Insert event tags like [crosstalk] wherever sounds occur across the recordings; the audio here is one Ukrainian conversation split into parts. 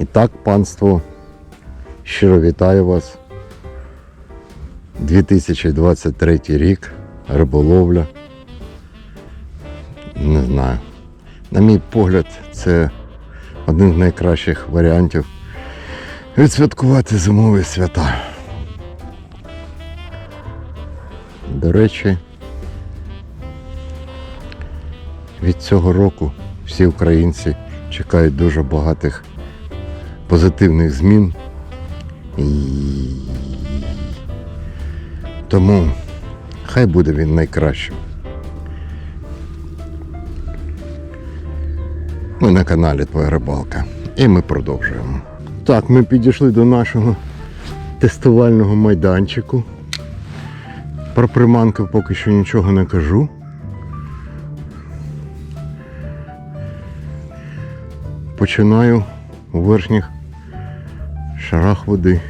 І так, панство, щиро вітаю вас. 2023 рік, риболовля. Не знаю. На мій погляд, це один з найкращих варіантів відсвяткувати зимові свята. До речі, від цього року всі українці чекають дуже багатих позитивних змін. І... Тому хай буде він найкращим. Ми на каналі Твоя рибалка. І ми продовжуємо. Так, ми підійшли до нашого тестувального майданчику. Про приманки поки що нічого не кажу. Починаю у верхніх шарах води.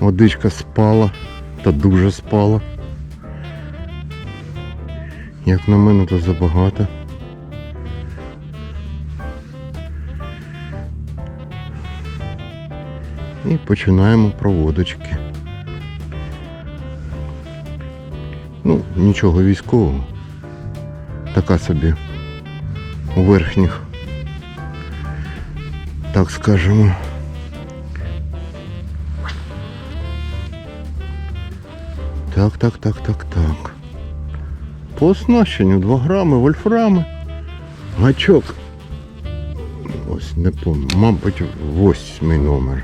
Водичка спала та дуже спала. Як на мене, то забагато. І починаємо проводочки. Ну, нічого військового. Така собі у верхніх, так скажемо. Так, так, так, так, так. По оснащенню 2 грами, вольфрами. Гачок. Ось не пам'ятаю. Мабуть, восьмий номер.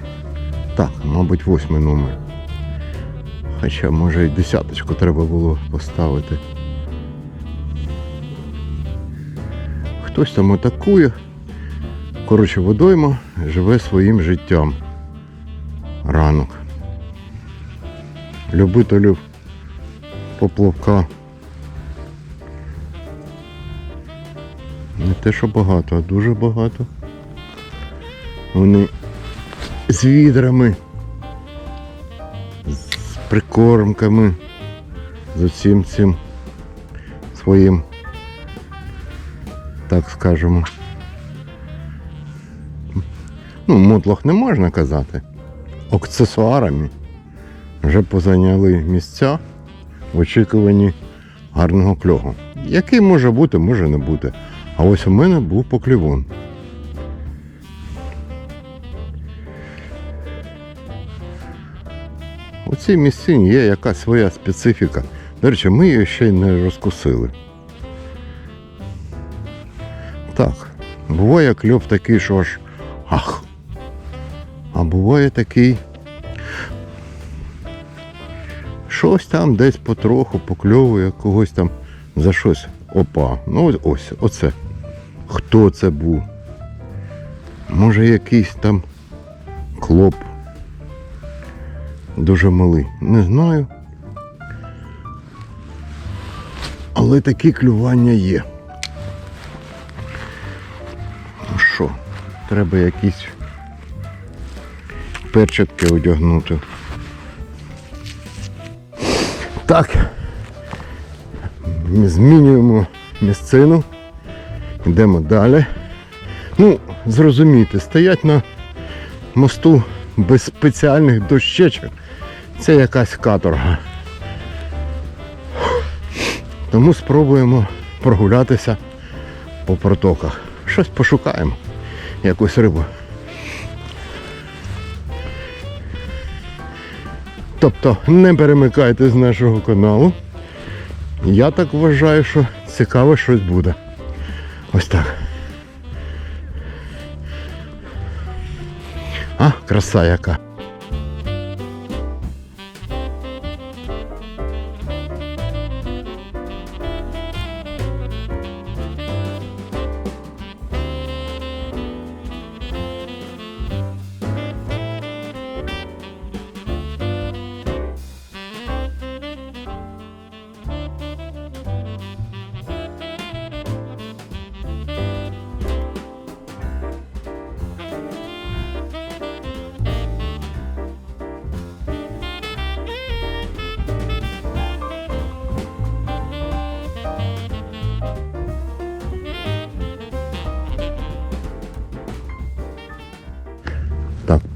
Так, мабуть, восьмий номер. Хоча може і десяточку треба було поставити. Хтось там атакує. Коротше, водойма живе своїм життям. Ранок. Любителів поплавка. Не те, що багато, а дуже багато. Вони з відрами, з прикормками, з усім цим своїм, так скажемо. Ну, мотлох не можна казати. Аксесуарами вже позайняли місця в очікуванні гарного кльогу. Який може бути, може не бути. А ось у мене був поклівон. У цій місцині є якась своя специфіка. До речі, ми її ще й не розкусили. Так, буває кльов такий, що аж ах. А буває такий. Щось там десь потроху покльовує когось там за щось. Опа. Ну ось, оце. Хто це був? Може якийсь там клоп. Дуже малий. Не знаю. Але такі клювання є. Треба якісь перчатки одягнути. Так. Ми змінюємо місцину. Йдемо далі. Ну, зрозумійте, стоять на мосту без спеціальних дощечок. Це якась каторга. Тому спробуємо прогулятися по протоках. Щось пошукаємо. Якусь рибу. Тобто не перемикайте з нашого каналу. Я так вважаю, що цікаве щось буде. Ось так. А, краса яка.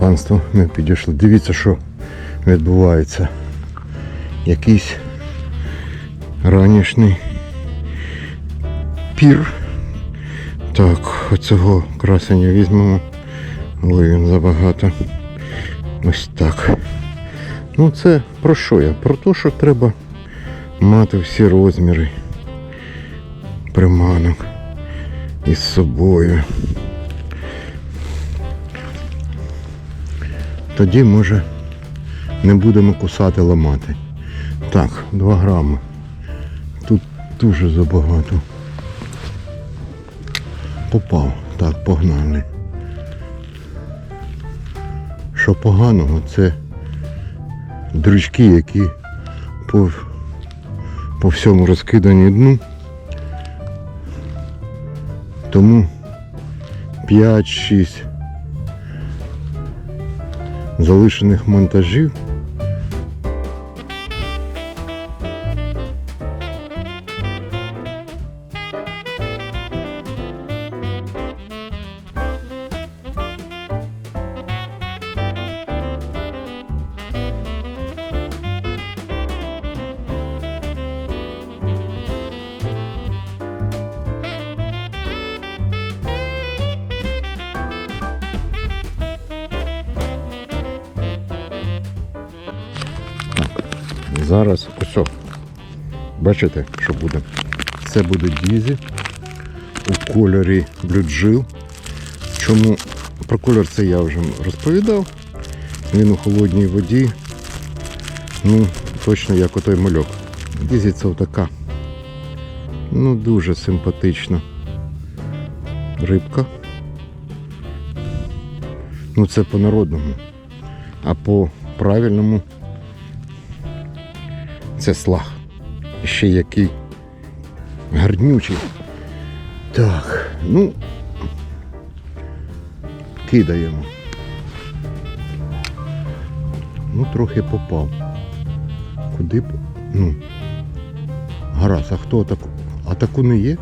Панство, ми підійшли. Дивіться, що відбувається. Якийсь ранішній пір. Так, оцього красення візьмемо. Ой, він забагато. Ось так. Ну це про що я? Про те, що треба мати всі розміри приманок із собою. Тоді, може, не будемо кусати ламати. Так, 2 грами. Тут дуже забагато. Попав. Так, погнали. Що поганого, це дрючки, які по, по всьому розкидані дну. Тому 5-6 залишених монтажів. Зараз ось. Бачите, що буде? Це буде дізі у кольорі блюджил. Чому про кольор це я вже розповідав. Він у холодній воді. Ну, точно як отой мальок. Дізі це отака. Ну, дуже симпатична рибка. Ну це по-народному. А по правильному це слаг. Ще який гарнючий. Так, ну кидаємо. Ну, трохи попав. Куди б. Ну. Гаразд, а хто атаку? Атаку не є?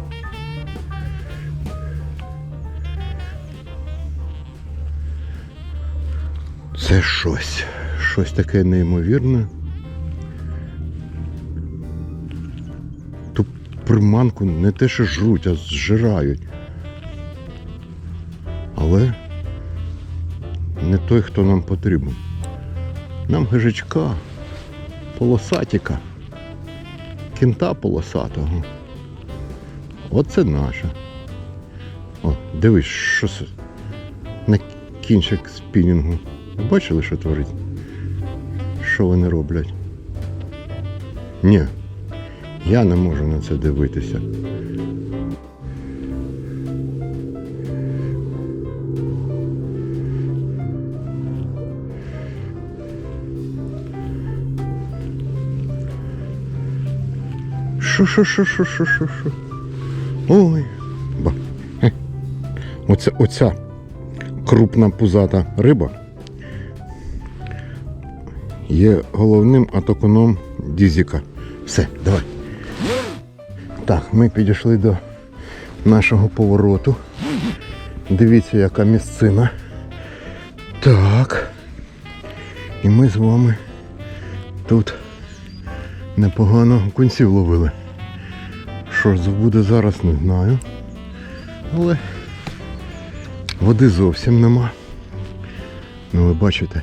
Це щось. Щось таке неймовірне. Приманку не те, що жруть, а зжирають. Але не той, хто нам потрібен. Нам гижачка, полосатіка, кінта полосатого. Оце наша. О, дивись, що це на кінчик спінінгу. Бачили, що творить? Що вони роблять? Ні, я не можу на це дивитися. Що, що, що, що, що, що, що? Ой. Ба. Хе. Оце, оця крупна пузата риба є головним атакуном Дізіка. Все, давай. Так, ми підійшли до нашого повороту. Дивіться, яка місцина. Так. І ми з вами тут непогано кунців ловили. Що ж буде зараз, не знаю. Але води зовсім нема. Ну ви бачите.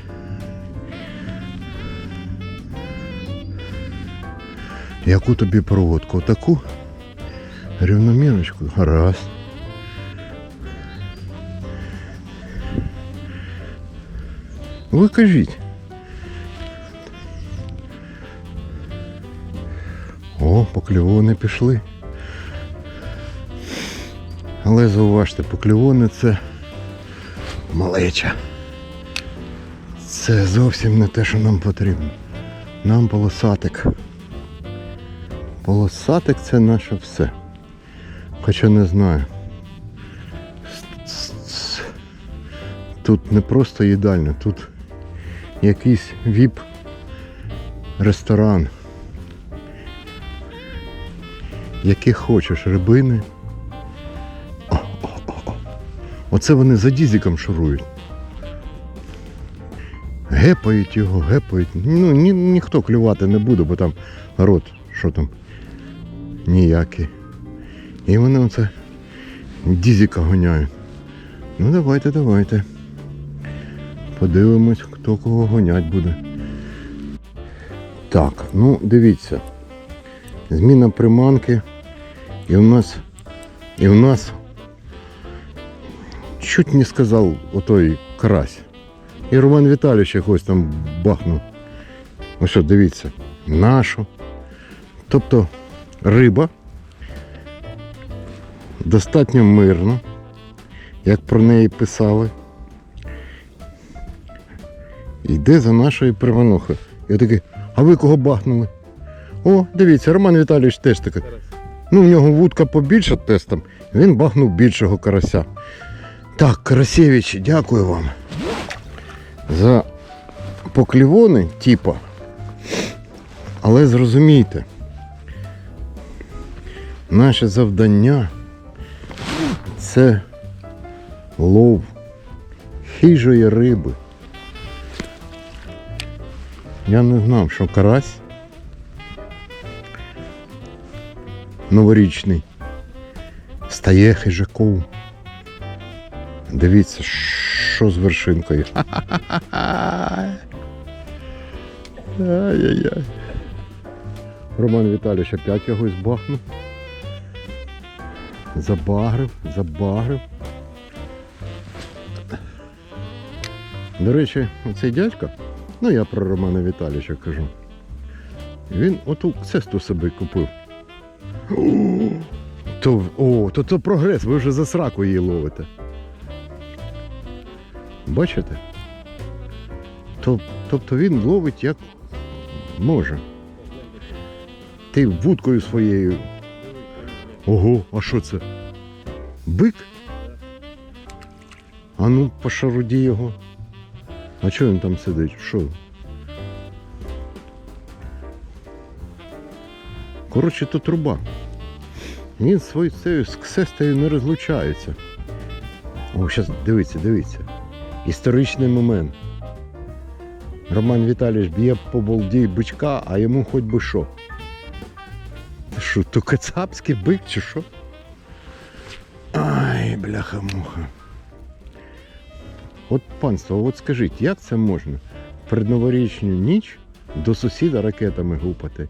Яку тобі проводку? Таку? Рівномірочку? Гаразд. Ви кажіть. О, покльовони пішли. Але зауважте, покльовони це малеча. Це зовсім не те, що нам потрібно. Нам полосатик. Полосатик це наше все. Хоча не знаю. Тут не просто їдальня, тут якийсь віп ресторан. Які хочеш рибини. О, о, о. Оце вони за дізіком шурують. Гепають його, гепають. Ну, ні, ніхто клювати не буде, бо там рот, що там, ніякий. І вони оце дізіка гоняють. Ну давайте, давайте. Подивимось, хто кого гонять буде. Так, ну дивіться. Зміна приманки. І у нас. І у нас. Чуть не сказав отой карась. І Роман Віталійович якось там бахнув. Ось що, дивіться, нашу. Тобто риба достатньо мирно, як про неї писали. Йде за нашою приманухою. Я такий, а ви кого бахнули? О, дивіться, Роман Віталійович теж такий. Ну, в нього вудка побільша тестом, він бахнув більшого карася. Так, Карасєвич, дякую вам за поклівони, типа. Але зрозумійте, наше завдання це лов хижої риби. Я не знав, що карась новорічний стає хижаком. Дивіться, що з вершинкою. [laughs] Ай-яй-яй. Роман Віталійович опять йогось бахнув. Забагрив, забагрив. До речі, оцей дядько, ну я про Романа Віталійовича кажу. Він оту цесту собі купив. То, о, то, то прогрес, ви вже за сраку її ловите. Бачите? То, тобто він ловить як може. Ти вудкою своєю. Ого, а що це? Бик? А ну пошаруді його. А чого він там сидить? Що? Коротше, то труба. Він своєю цією ксестею не розлучається. О, зараз дивіться, дивіться. Історичний момент. Роман Віталійович б'є по балді бичка, а йому хоч би що. Що, то кацапський бик чи що? Ай, бляха-муха. От панство, от скажіть, як це можна в предноворічну ніч до сусіда ракетами гупати?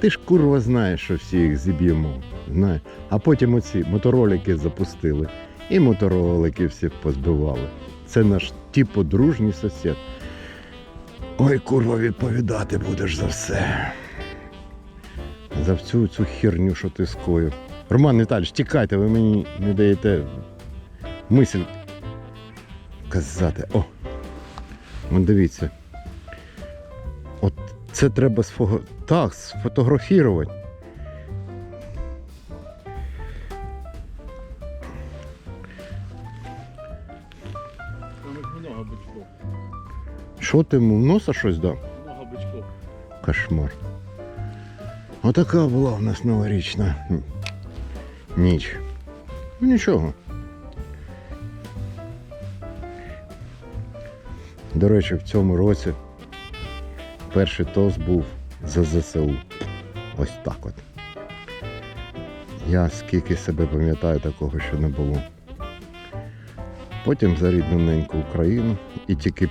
Ти ж курва знаєш, що всі їх зіб'ємо. Знаєш. А потім оці моторолики запустили. І моторолики всіх позбивали. Це наш типу дружній сусід. Ой, курва, відповідати будеш за все. За всю цю херню, що ти скоїв. Роман Віталійович, тікайте, ви мені не даєте мисль казати. О! От дивіться. От це треба сфого... так, бычков. Що ти йому в носа щось дав? Много бычков. Кошмар. Отака була в нас новорічна ніч. Ну нічого. До речі, в цьому році перший тост був за ЗСУ. Ось так от. Я скільки себе пам'ятаю, такого ще не було. Потім за рідну неньку Україну і тільки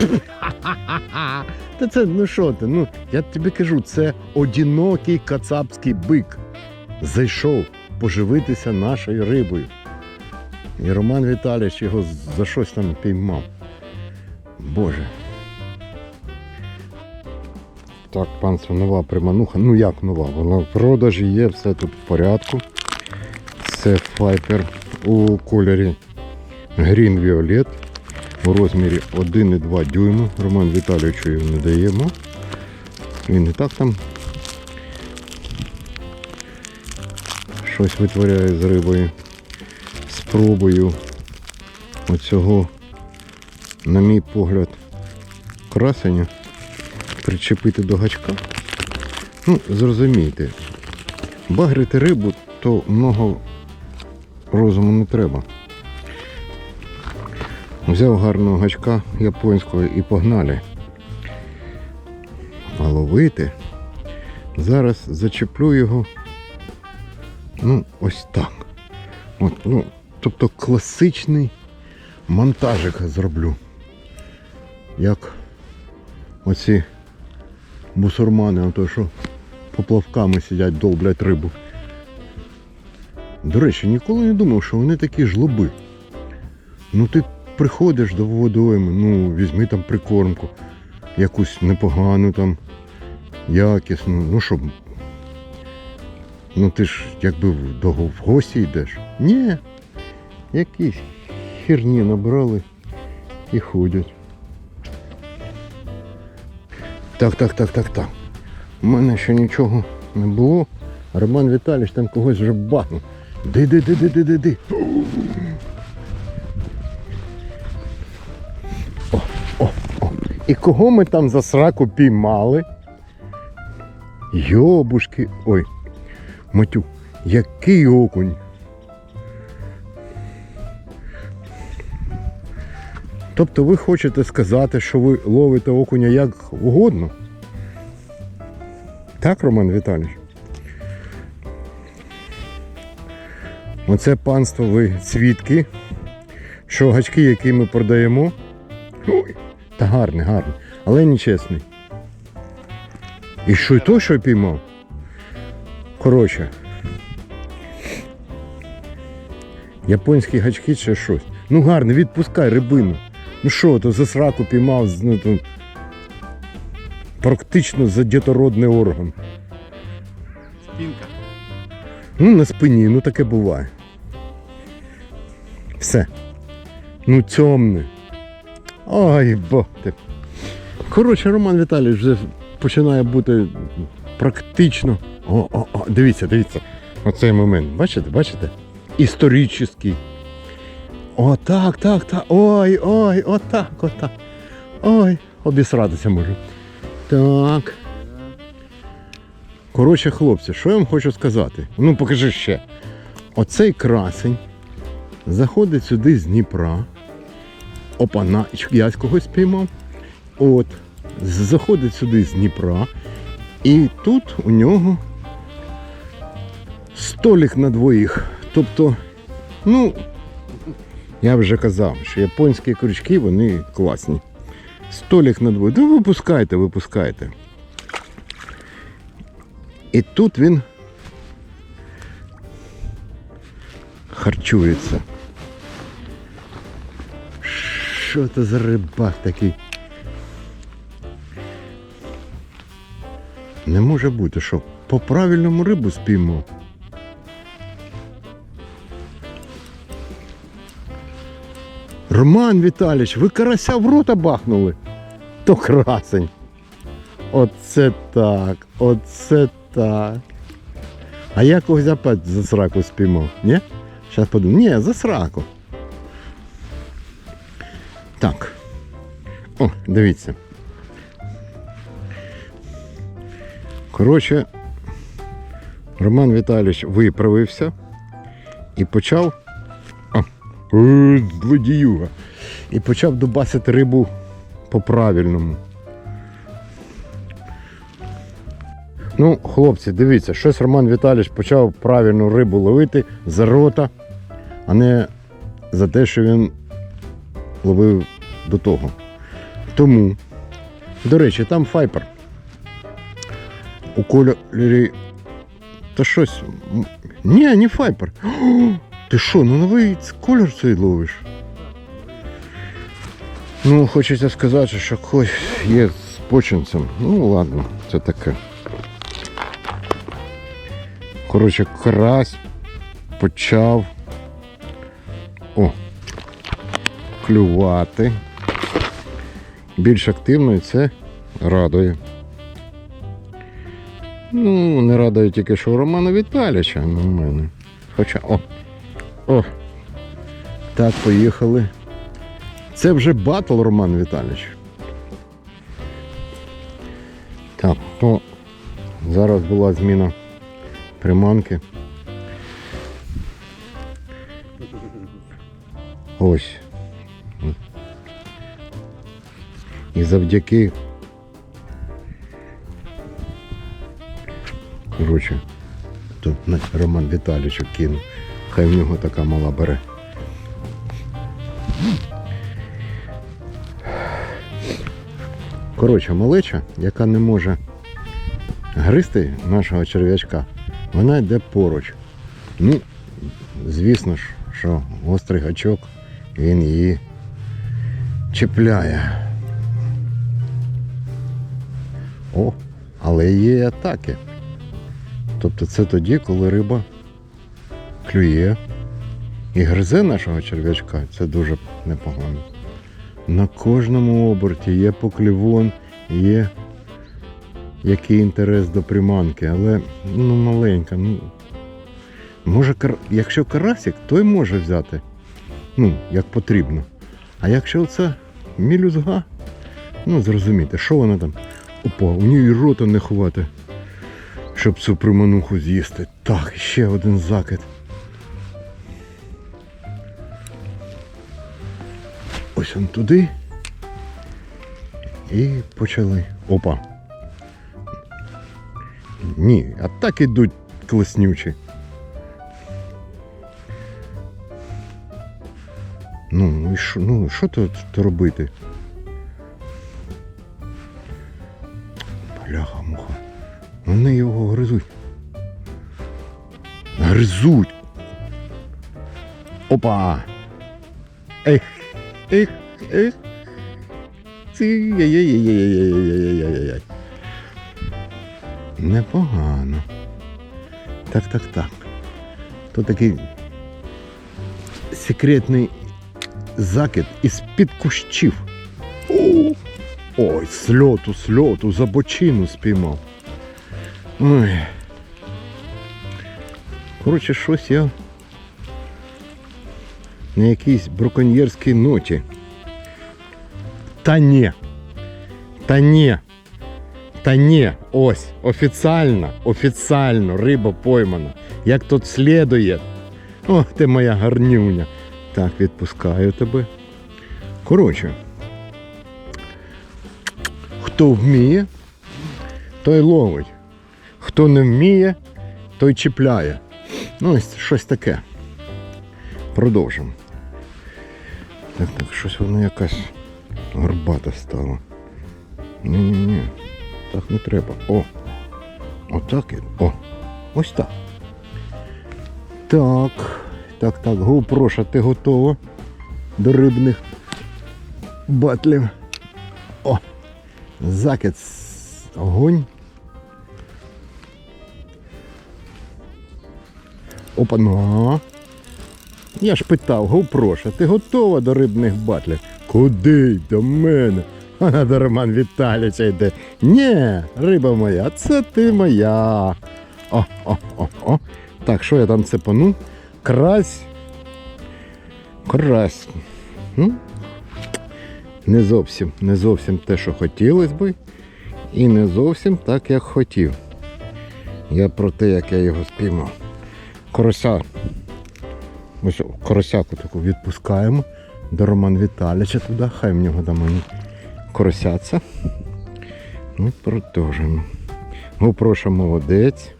[laughs] та це, ну що ти, ну я тобі кажу, це одинокий кацапський бик. Зайшов поживитися нашою рибою. І Роман Віталійович його за щось там піймав. Боже. Так, панство, нова примануха. Ну як нова? Вона в продажі є, все тут в порядку. Це файпер у кольорі Violet у розмірі 1,2 дюйма. Роман Віталійовичу його не даємо. Він і так там щось витворяє з рибою. Спробую оцього, на мій погляд, красення причепити до гачка. Ну, зрозумійте, багрити рибу, то много розуму не треба. Взяв гарного гачка японського і погнали. А ловити. Зараз зачеплю його. Ну, ось так. От, ну, тобто класичний монтажик зроблю. Як оці бусурмани, ото що поплавками сидять, долблять рибу. До речі, ніколи не думав, що вони такі жлоби. Ну ти приходиш до водойми, ну візьми там прикормку, якусь непогану там, якісну, ну щоб. Ну ти ж якби до в гості йдеш. Ні. Якісь херні набрали і ходять. Так, так, так, так, так. У мене ще нічого не було. Роман Віталійович там когось вже бахнув. Ди, І кого ми там за сраку піймали? Йобушки. Ой, матю, який окунь. Тобто ви хочете сказати, що ви ловите окуня як угодно? Так, Роман Віталійович? Оце панство ви свідки, що гачки, які ми продаємо, ой, та гарний, гарний, але нечесний. І що й то, що піймав? Коротше. Японські гачки чи щось. Ну гарно, відпускай рибину. Ну що, то за сраку піймав, ну то практично за дітородний орган. Спінка. Ну, на спині, ну таке буває. Все. Ну, темне. Ой, бо ти. Коротше, Роман Віталійович вже починає бути практично. О, о, о, дивіться, дивіться. Оцей момент. Бачите, бачите? Історичний. О, так, так, так. Ой, ой, отак, отак. Ой, обісратися можу. Так. Коротше, хлопці, що я вам хочу сказати? Ну, покажи ще. Оцей красень заходить сюди з Дніпра. Опа, я когось спіймав. От. Заходить сюди з Дніпра. І тут у нього столик на двоїх. Тобто, ну, я вже казав, що японські крючки, вони класні. Столик на двоїх. Ну, випускайте, випускайте. І тут він харчується. Що це за рибак такий? Не може бути, що по правильному рибу спіймав. Роман Віталійович, ви карася в рота бахнули. То красень. Оце так, оце так. А я когось опять за сраку спіймав, ні? Зараз подумаю. Ні, за сраку. О, дивіться. Коротше, Роман Віталійович виправився і почав. А, е, злодіюга. І почав дубасити рибу по-правильному. Ну, хлопці, дивіться, щось Роман Віталійович почав правильну рибу ловити за рота, а не за те, що він ловив до того. Тому, до речі, там файпер. У кольорі. Та щось. Ні, не файпер. О, [gasps] ти що, ну новий колір цей ловиш? Ну, хочеться сказати, що хтось є з починцем. Ну ладно, це таке. Коротше, карась почав о, клювати. Більш активно і це радує. Ну, не радує тільки, що у Романа Віталіча, ну, у мене. Хоча, о, о, так, поїхали. Це вже батл, Роман Віталійович. Так, ну, зараз була зміна приманки. Ось. Завдяки. Коротше, тут Роман Віталійович кинув. Хай в нього така мала бере. Коротше, малеча, яка не може гристи нашого черв'ячка, вона йде поруч. Ну, звісно ж, що гострий гачок, він її чіпляє. О, але є і атаки. Тобто це тоді, коли риба клює і гризе нашого черв'ячка, це дуже непогано. На кожному оберті є поклівон, є який інтерес до приманки, але ну маленька. Ну, може, якщо карасик, той може взяти. Ну, як потрібно. А якщо це мілюзга, ну зрозумійте, що вона там? Опа, у ній рота не хватить, щоб цю примануху з'їсти. Так, ще один закид. Ось он туди. І почали. Опа. Ні, а так ідуть класнючі. Ну, і що, ну, що тут робити? Вони його гризуть. Гризуть. Опа! Ех, ех, ех. Непогано. Так, так, так. То такий секретний закид із-під кущів. Ой, сльоту, сльоту, за бочину спіймав. Ой. Коротше, щось я на якійсь браконьєрській ноті. Та ні. Та ні. Та ні. Ось, офіціально, офіціально риба поймана. Як тут слідує. О, ти моя гарнюня. Так, відпускаю тебе. Коротше. Хто вміє, той ловить. Хто не вміє, той чіпляє. Ну, ось щось таке. Продовжимо. Так, так, щось воно якась горбата стала. Ні-ні-ні. Так не треба. О! Отак. і- О! Ось так. Так. Так, так, GoPro, ти готова до рибних батлів. О! Закид. Огонь. Опа-на. Я ж питав, Говпроша, ти готова до рибних батлів? Куди? До мене. [laughs] А до Роман Віталійовича йде. Ні, риба моя, це ти моя. О, о, о, о. Так, що я там цепану? Крась. Крась. Ну, не зовсім, не зовсім те, що хотілося би. І не зовсім так, як хотів. Я про те, як я його спіймав. Корося Ось коросяку таку відпускаємо до Роман Віталіча туди, хай в нього там вони коросяться. Ну, продовжуємо. Гопроша молодець.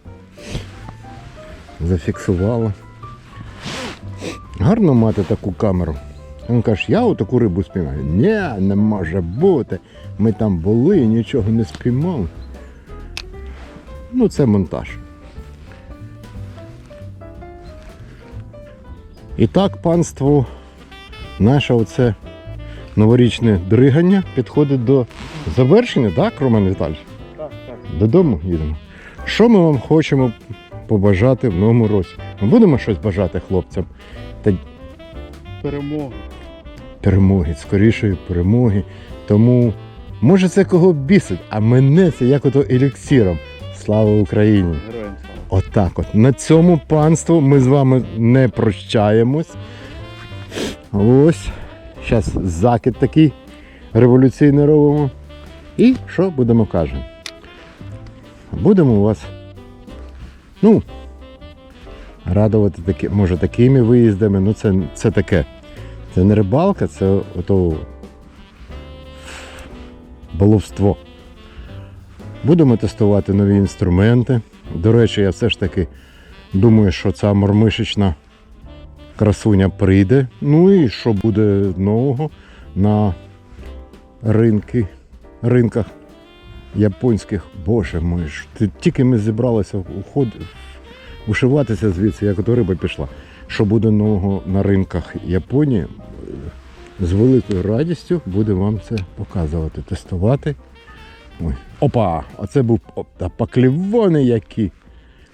Зафіксувала. Гарно мати таку камеру. Він каже, я отаку рибу спіймаю. Ні, не може бути. Ми там були і нічого не спіймали. Ну, це монтаж. І так, панство, наше оце новорічне дригання підходить до завершення, так, Роман Віталійович? Так, так. Додому їдемо. Що ми вам хочемо побажати в новому році? Ми будемо щось бажати хлопцям? Та Перемога. перемоги, скорішої перемоги. Тому, може, це кого бісить, а мене це як ото еліксіром. Слава Україні! Героям слава. Отак от. На цьому панство ми з вами не прощаємось. Ось. Зараз закид такий революційний робимо. І що будемо кажемо? Будемо вас. Ну, радувати таки, може такими виїздами, ну це, це таке. Це не рибалка, це ото баловство. Будемо тестувати нові інструменти. До речі, я все ж таки думаю, що ця мормишечна красуня прийде. Ну і що буде нового на ринки, ринках японських. Боже мой, тільки ми зібралися уход, ушиватися звідси, як ото риба пішла. Що буде нового на ринках Японії, з великою радістю будемо вам це показувати, тестувати. Ой. Опа! Оце був та поклівони які.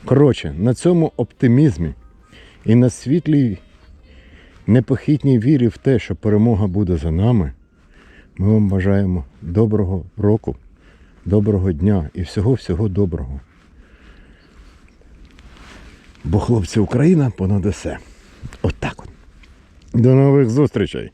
Коротше, на цьому оптимізмі і на світлій непохитній вірі в те, що перемога буде за нами, ми вам бажаємо доброго року, доброго дня і всього-всього доброго. Бо хлопці Україна понад усе. Отак от. До нових зустрічей!